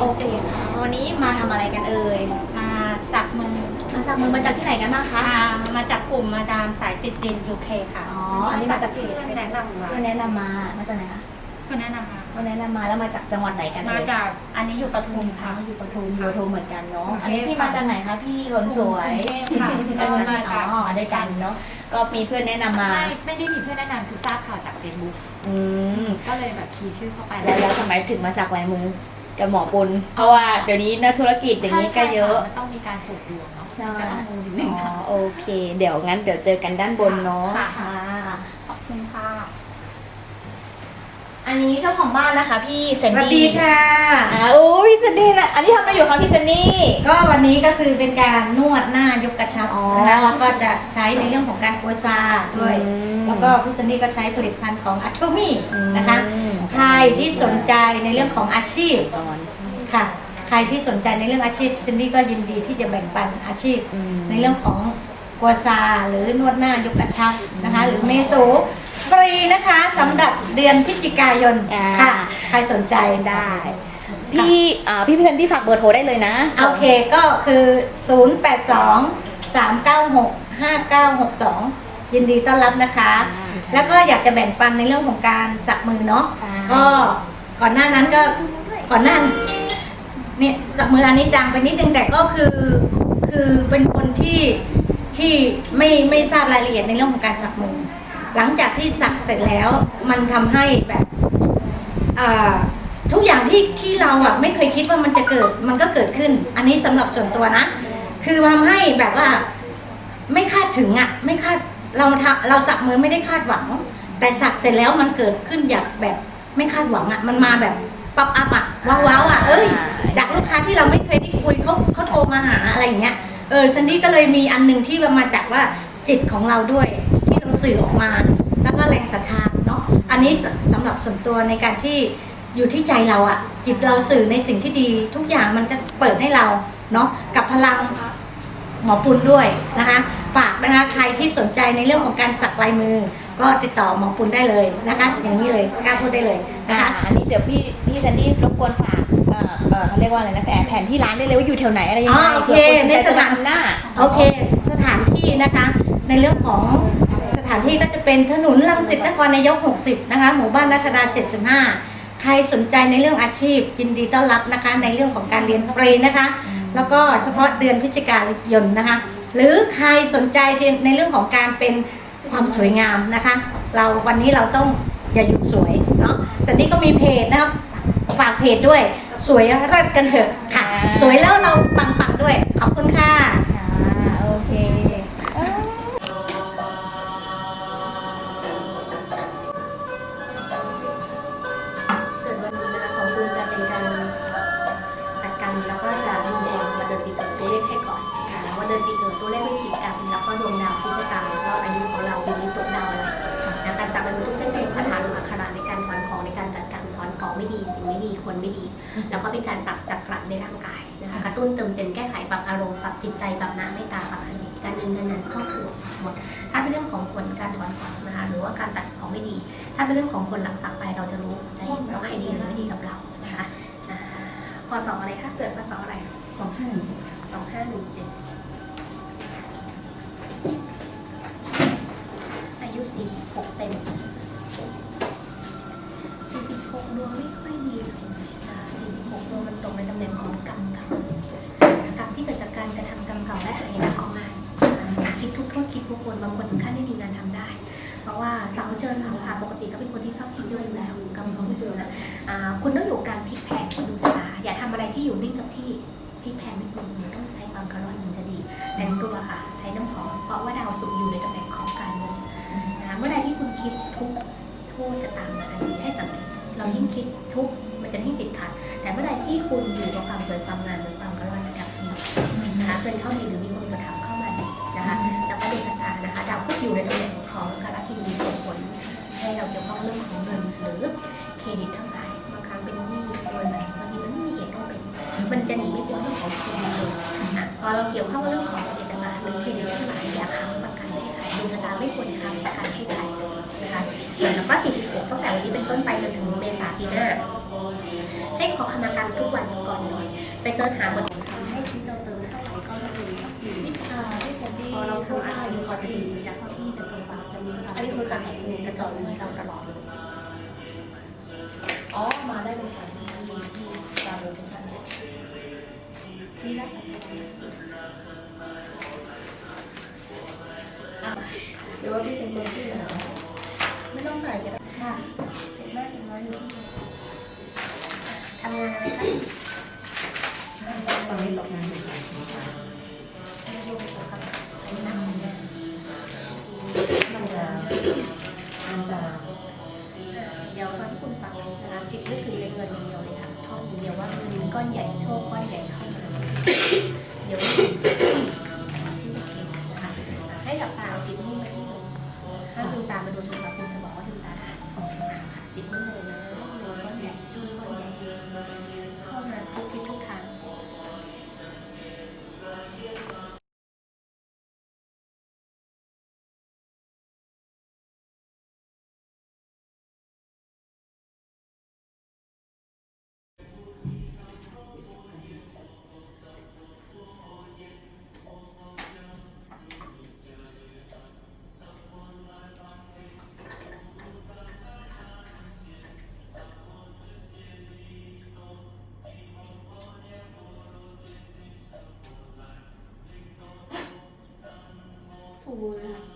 โอเคค่ะ วันนี้มาทำอะไรกันเอ่ย มาสักมือมาสักมือมาจากที่ไหนกันบ้างคะอ่ามาจากกลุ่มมาดามสายติดดินยูเคค่ะ อ๋อ อันนี้มาจากเพจเพื่อนแนะนำมาเพื่อนแนะนำมา มาจากไหนคะเพื่อนแนะนำมาเพื่อนแนะนำมาแล้วมาจากจังหวัดไหนกันมาเอ่ยจาก อันนี้อยู่ปทุมค่ะค่ะ อยู่ปทุมอยู่ปทุมเหมือนกันเนาะกรุงเทพอันนี้พี่มาจากไหนคะพี่คนสวยกรุงเทพค่ะเออมาจากอ๋อด้วยกันเนาะ ก็มีเพื่อนแนะนำมา ไม่ไม่ได้มีเพื่อนแนะนำคือทราบข่าวจากเฟซบุ๊กอืมก็เลยแบบคีย์ชื่อเข้าไปแล้วแล้วทำไมถึงมาสักลายมือ กับหมอปุณเพราะว่าเดี๋ยวนี้นักธุรกิจอย่างนี้ก็เยอะใช่มันต้องมีการสืบดวงเนาะใช่ก็ต้องมูนิดนึงอ๋อค่ะ โอเค เดี๋ยวงั้นเดี๋ยวเจอกันด้านบนเนาะค่ะ ค่ะ ขอบคุณค่ะ อันนี้เจ้าของบ้านนะคะ พี่เซนสวัสดี้ดีค่ะ อ่าโอ้พี่เซนดี้นะอันนี้ทำอะไรอยู่คะพี่เซนดี้ก็วันนี้ก็คือเป็นการนวดหน้ายกกระชับอ๋อนะคะแล้วก็จะใช้ในเรื่องของการกัวซาด้วย อืมแล้วก็พี่ซันนี่ก็ใช้ผลิตภัณฑ์ของอัตโตมี่นะคะ อืม ใครที่สนใจในเรื่องของอาชีพตอน ค่ะ ใครที่สนใจในเรื่องอาชีพซันนี่ก็ยินดีที่จะแบ่งปันอาชีพ อืม ในเรื่องของกัวซาหรือนวดหน้ายกกระชับนะคะ หรือเมโซ ฟรีนะคะสำหรับเดือนพฤศจิกายนอ่า ค่ะ ใครสนใจได้ พี่อ่าพี่พี่เซนดี้ฝากเบอร์โทรได้เลยนะ โอเคก็คือ 0 8 2 3 9 6 5 9 6 2 ยินดีต้อนรับนะคะ อ่าแล้วก็อยากจะแบ่งปันในเรื่องของการสักมือเนาะใช่ ก็ก่อนหน้านั้นก็ก่อนหน้าเนี่ยสักมืออันนี้จางไปนิดนึงแต่ก็คือคือเป็นคนที่ที่ไม่ไม่ทราบรายละเอียดในเรื่องของการสักมือ หลังจากที่สักเสร็จแล้วมันทำให้แบบอ่าทุกอย่างที่ที่เราอะไม่เคยคิดว่ามันจะเกิดมันก็เกิดขึ้น อันนี้สำหรับส่วนตัวนะ คือทำให้แบบว่าไม่คาดถึงอะไม่คาดเราทำเราสักมือไม่ได้คาดหวัง แต่สักเสร็จแล้วมันเกิดขึ้นอย่างแบบไม่คาดหวังอะมันมาแบบป๊อปอัพอะว้าวๆอะเอ้ยจากลูกค้าที่เราไม่เคยได้คุยเขาเขาโทรมาหาอะไรอย่างเงี้ยเออซันดี้ก็เลยมีอันหนึ่งที่มาจากว่าจิตของเราด้วยที่เรา สื่อออกมา แล้วก็แรงศรัทธาเนาะอันนี้สสำหรับส่วนตัวในการที่อยู่ที่ใจเราอะจิตเราสื่อในสิ่งที่ดีทุกอย่างมันจะเปิดให้เราเนาะกับพลังหมอปุณด้วยนะคะฝากนะคะใครที่สนใจในเรื่องของการสักลายมือ ก็ติดต่อหมอปุณได้เลยนะคะ อย่างนี้เลยกล้าพูดได้เลยนะนะคะคะอันนี้เดี๋ยวพี่พี่แซนดี้รบกวนฝากเอ่อเอ่อเขาเรียกว่าอะไรนะแต่แผนที่ร้านได้เลยว่าอยู่แถวไหนอะไรยังอ๋ไงอโอเคผื่ณในสถานจะทำหน้าโอเคสถานที่นะคะ ในเรื่องของส ถานที่ก็จะเป็นถนนลังสิตนครนายก 60 นะคะ หมู่บ้านนัทดา 75 ใครสนใจในเรื่องอาชีพยินดีต้อนรับนะคะ ในเรื่องของการเรียนฟรีนะคะ แล้วก็เฉพาะเดือนพฤศจิกายนนะคะ หรือใครสนใจในเรื่องของการเป็นความสวยงามนะคะ เราวันนี้เราต้องอย่าหยุดสวยเนาะสันนี้ก็มีเพจนะครับฝากเพจด้วย สวยเลิศกันเถอะค่ะ สวยแล้วเราปังๆด้วย ขอบคุณค่ะ แล้วก็เป็นการปรับจักระในร่างกายนะคะกระตุ้นเติมเต็มแก้ไขปรับอารมณ์ปรับจิตใจปรับน้ำเมตตาปรับเสน่ห์การเงินเงินนั้นครอบครัวหมด ถ้าเป็นเรื่องของผลการถอนของนะคะหรือว่าการตัดของไม่ดี ถ้าเป็นเรื่องของคนหลังสักไปเราจะรู้จะเห็นว่าใครดีหรือไม่ดีกับเรานะคะอ่าพศอะไรคะเกิดพศอะไรสองห้าหนึ่งเจ็ดสองห้าหนึ่งเจ็ดอายุสี่สิบหกเต็มสี่สิบหกดวงไม่ค่อยดีสี่สิบหกด วงมันตกในตำแน่งของกรรมเก่ากรรมที่เกิดจากการกระทำกรรมเก่าและหายนะของงานอ่าคิดทุกข์โทษคิดทุกคนบางคนถึงขั้นไม่มีงานทำได้ เพราะว่าสาวเจอสาค่ะปกติก็เป็นคนที่ชอบคิดเยอะอยู่แล้วกำลังไม่ดูนะคุณต้องอยู่การพลิกแพลงของดวงชะตาอย่าทำอะไรที่อยู่นิ่งกับที่พลิกแพลงไม่ควรต้องใช้ความกระร่อนถึงจะดีแต่งตัวค่ะ ใช้น้ำหอมเพราะว่าดาวศุกอยู่ในตำแหน่ง อะพอเราเกี่ยวข้องกับเรื่องของเอกสารหรือเครดิตทั้งหลายอย่าค้ำประกันให้ใครดวงชะตาไม่ควรค้ำประกันให้ใครนะคะแล้วก็ 46 ตั้งแต่วันนี้เป็นต้นไปจนถึงเมษาปีหน้า ให้ขอขมากรรมทุกวันก่อนนอน ไปเสิร์ชหาบททำให้ชีวิตเราเติมเท่าไหร่ก็จะดีสักปีพอเราทำอะไรพอจะดีจากที่จะสมหวังจะมีความสุขกับหนึ่งกระต่อเนื่องเรตลอดอ๋อ มาได้เลยค่ะ หรือว่าพี่เป็นคนที่หนาวไม่ต้องใส่ก็ได้ค่ะเจ็บมากเป็นร้อยู่ที่ทำงานอะไรคะตอนนี้ตกงานอยู่ค่ะไม่ยุ่งกับกับไอ้นั่งเนี่ยมันจะมันจะเดี๋ยวตอนที่คุณฟังนะคะจิตนึกถึงเงินเดียวเลยค่ะท่องเดียวว่าเงินก้อนใหญ่โชคก้อนใหญ่เข้ やばい。ура